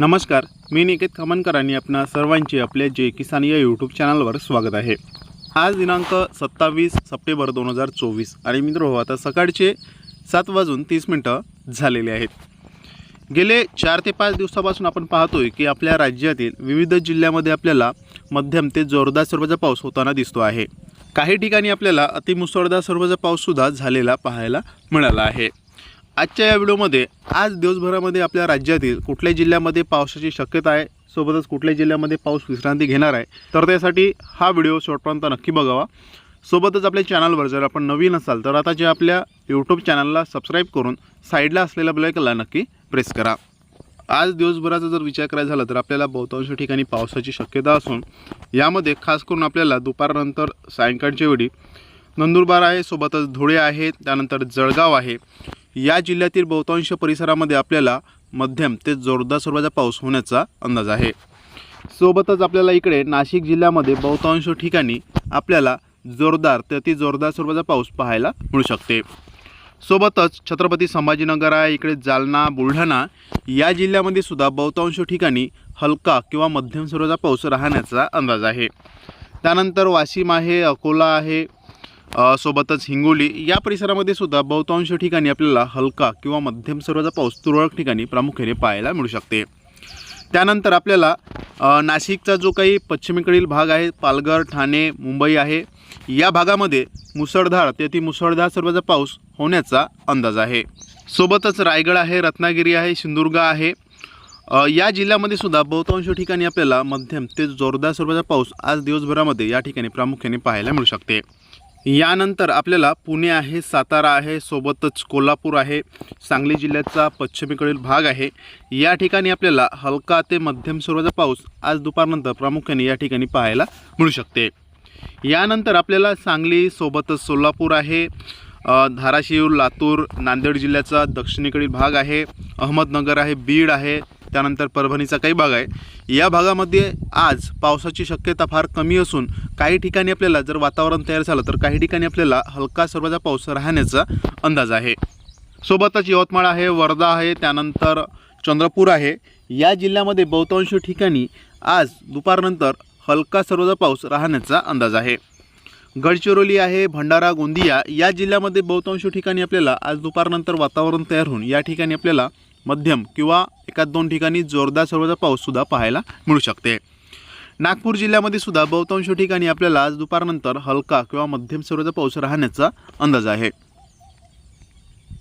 नमस्कार मी निकेत खमनकर आणि आपणा सर्वांचे आपल्या जे किसान या यूट्यूब चॅनलवर स्वागत आहे. आज दिनांक सत्तावीस सप्टेंबर दोन हजार चोवीस आणि मित्र हो आता सकाळचे सात वाजून तीस मिनटं झालेले आहेत. गेले चार ते पाच दिवसापासून आपण पाहतोय की आपल्या राज्यातील विविध जिल्ह्यामध्ये आपल्याला मध्यम ते जोरदार स्वरूपाचा पाऊस होताना दिसतो आहे. काही ठिकाणी आपल्याला अतिमुसळधार स्वरूपाचा पाऊससुद्धा झालेला पाहायला मिळाला आहे. आजच्या या व्हिडिओमध्ये आज दिवसभरामध्ये आपल्या राज्यातील कुठल्या जिल्ह्यामध्ये पावसाची शक्यता आहे सोबतच कुठल्या जिल्ह्यामध्ये पाऊस विश्रांती घेणार आहे तर त्यासाठी हा व्हिडिओ शॉर्टपर्यंत नक्की बघावा. सोबतच आपल्या चॅनलवर जर आपण नवीन असाल तर आता जे आपल्या यूट्यूब चॅनलला सबस्क्राईब करून साईडला असलेल्या ब्लॅकला नक्की प्रेस करा. आज दिवसभराचा जर विचार करायचा झाला तर आपल्याला बहुतांश ठिकाणी पावसाची शक्यता असून यामध्ये खास करून आपल्याला दुपारनंतर सायंकाळच्या वेळी नंदुरबार आहे सोबतच धुळे आहे त्यानंतर जळगाव आहे या जिल्ह्यातील बहुतांश परिसरामध्ये आपल्याला मध्यम ते जोरदार स्वरूपाचा पाऊस होण्याचा अंदाज आहे. सोबतच आपल्याला इकडे नाशिक जिल्ह्यामध्ये बहुतांश ठिकाणी आपल्याला जोरदार ते अति जोरदार स्वरूपाचा पाऊस पाहायला मिळू शकते. सोबतच छत्रपती संभाजीनगर आहे इकडे जालना बुलढाणा या जिल्ह्यामध्ये सुद्धा बहुतांश ठिकाणी हलका किंवा मध्यम स्वरूपाचा पाऊस राहण्याचा अंदाज आहे. त्यानंतर वाशिम आहे अकोला आहे सोबतच हिंगोली या परिसरामध्ये सुद्धा बहुतांश ठिकाणी आपल्याला हलका किंवा मध्यम स्वरूपाचा पाऊस तुरळक ठिकाणी प्रामुख्याने पाहायला मिळू शकते. त्यानंतर आपल्याला नाशिकचा जो काही पश्चिमेकडील भाग आहे पालघर ठाणे मुंबई आहे या भागामध्ये मुसळधार ते ती मुसळधार स्वरूपाचा पाऊस होण्याचा अंदाज आहे. सोबतच रायगड आहे रत्नागिरी आहे सिंधुदुर्ग आहे. या जिल्ह्यामध्ये सुद्धा बहुतांश ठिकाणी आपल्याला मध्यम ते जोरदार स्वरूपाचा पाऊस आज दिवसभरामध्ये या ठिकाणी प्रामुख्याने पाहायला मिळू शकते. यानंतर आपल्याला पुणे आहे सातारा आहे सोबतच कोल्हापूर आहे सांगली जिल्ह्याचा पश्चिमेकडील भाग आहे. या ठिकाणी आपल्याला हलका ते मध्यम स्वरूपाचा पाऊस आज दुपारनंतर प्रामुख्याने या ठिकाणी पाहायला मिळू शकते. यानंतर आपल्याला सांगली सोबतच सोलापूर आहे धाराशिव लातूर नांदेड जिल्ह्याचा दक्षिणेकडील भाग आहे अहमदनगर आहे बीड आहे त्यानंतर परभणीचा काही भाग आहे. या भागामध्ये आज पावसाची शक्यता फार कमी असून काही ठिकाणी आपल्याला जर वातावरण तयार झालं तर काही ठिकाणी आपल्याला हलका स्वरूपाचा पाऊस राहण्याचा अंदाज आहे. सोबतच यवतमाळ आहे वर्धा आहे त्यानंतर चंद्रपूर आहे. या जिल्ह्यामध्ये बहुतांश ठिकाणी आज दुपारनंतर हलका स्वरूपाचा पाऊस राहण्याचा अंदाज आहे. गडचिरोली आहे भंडारा गोंदिया या जिल्ह्यामध्ये बहुतांश ठिकाणी आपल्याला आज दुपारनंतर वातावरण तयार होऊन या ठिकाणी आपल्याला मध्यम किंवा एकाच दोन ठिकाणी जोरदार स्वरूपाचा पाऊससुद्धा पाहायला मिळू शकते. नागपूर जिल्ह्यामध्ये सुद्धा बहुतांश ठिकाणी आपल्याला आज दुपारनंतर हलका किंवा मध्यम स्वरूपाचा पाऊस राहण्याचा अंदाज आहे.